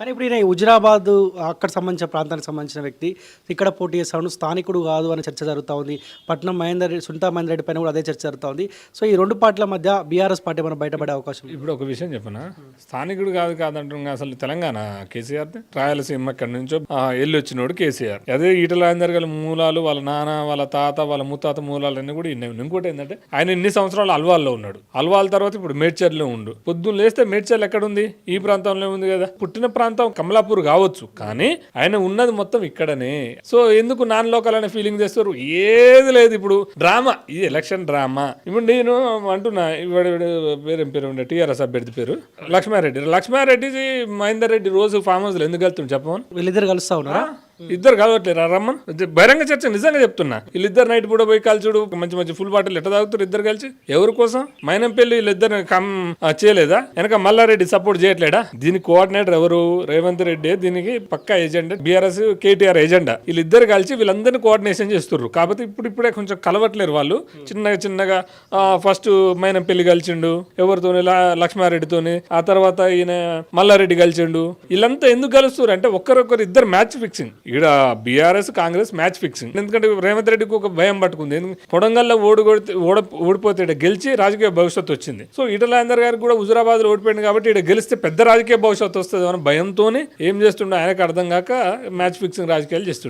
కానీ ఇప్పుడు ఈయన హుజరాబాద్ అక్కడ సంబంధించిన ప్రాంతానికి సంబంధించిన వ్యక్తి ఇక్కడ పోటీ చేస్తాడు స్థానికుడు కాదు అని చర్చ జరుగుతూ ఉంది. పట్నం మహేందర్ రెడ్డి సునీతా మహేందర్ రెడ్డి పైన కూడా అదే చర్చ జరుగుతూ ఉంది. సో ఈ రెండు పార్టీల మధ్య బీఆర్ఎస్ పార్టీ మనం బయటపడే అవకాశం ఇప్పుడు ఒక విషయం చెప్పనా? స్థానికుడు కాదు కాదంటున్నా అసలు తెలంగాణ కేసీఆర్ రాయలసీమ ఎక్కడి నుంచో వెళ్ళి వచ్చినోడు కేసీఆర్. అదే ఈటల గల మూలాలు వాళ్ళ నాన్న వాళ్ళ తాత వాళ్ళ ముత్తాత మూలాలన్నీ కూడా ఇన్ని ఇంకోటి ఏంటంటే ఆయన ఇన్ని సంవత్సరాలు అల్వాల్లో ఉన్నాడు. అల్వాల్ తర్వాత ఇప్పుడు మేడ్చర్లో ఉండు. పొద్దున్న లేస్తే మేడ్చర్లు ఎక్కడ ఉంది? ఈ ప్రాంతంలో ఉంది కదా. పుట్టిన ప్రాంతం కమలాపూర్ కావచ్చు కానీ ఆయన ఉన్నది మొత్తం ఇక్కడనే. సో ఎందుకు నాన్ లోకల్ అనే ఫీలింగ్ చేస్తారు ఏది లేదు ఇప్పుడు. డ్రామా. ఇది ఎలక్షన్ డ్రామా. ఇప్పుడు నేను అంటున్నా ఇవాడు పేరు పేరు ఉండే టీఆర్ఎస్ అభ్యర్థి పేరు. లక్ష్మారెడ్డి. లక్ష్మారెడ్డి మహేందర్ రెడ్డి రోజు ఫామ్ హౌస్లో ఎందుకు వెళ్తుండు చెప్పమని? వీళ్ళిద్దరు కలుస్తా ఉన్నారా? ఇద్దరు కలవట్లేరా రమ్మన్? బహిరంగ చర్చ నిజంగా చెప్తున్నా. వీళ్ళిద్దరు నైట్ కూడా పోయి కలిచుడు మంచి మంచి ఫుల్ బాటిల్ ఎట్ట తాగుతారు ఇద్దరు కలిసి? ఎవరి కోసం? మైనంపల్లి వీళ్ళిద్దరు కమ్ చేయలేదా? వెనక మల్లారెడ్డి సపోర్ట్ చేయట్లేడా? దీని కోఆర్డినేటర్ ఎవరు? రేవంత్ రెడ్డి దీనికి పక్కా ఏజెండా? BRS KTR agenda? వీళ్ళిద్దరు కలిసి వీళ్ళందరినీ కోఆర్డినేషన్ చేస్తుర్రు. కాకపోతే ఇప్పుడు ఇప్పుడే కొంచెం కలవట్లేరు వాళ్ళు. చిన్నగా చిన్నగా ఫస్ట్ మైనంపల్లి కలిసిండు ఎవరితోని? లక్ష్మారెడ్డితోని ఆ తర్వాత ఈయన మల్లారెడ్డి కలిసిండు. వీళ్ళంతా ఎందుకు కలుస్తారు అంటే ఒక్కరొక్కరు ఇద్దరు మ్యాచ్ ఫిక్సింగ్. ఈడ బీఆర్ఎస్ కాంగ్రెస్ మ్యాచ్ ఫిక్సింగ్. ఎందుకంటే రేవంత్ రెడ్డికి ఒక భయం పట్టుకుంది. ఎందుకంటే కొడంగల్లో ఓడి కొడితే ఓడ ఓడిపోతే ఈడ గెలిచి రాజకీయ భవిష్యత్తు వచ్చింది. సో ఈటలాందర్ గారికి కూడా హుజురాబాద్లో ఓడిపోయింది కాబట్టి ఇక్కడ గెలిస్తే పెద్ద రాజకీయ భవిష్యత్తు వస్తుంది అన్న భయంతోనే ఏం చేస్తుండో ఆయనకు అర్థం కాక మ్యాచ్ ఫిక్సింగ్ రాజకీయాలు చేస్తుండే.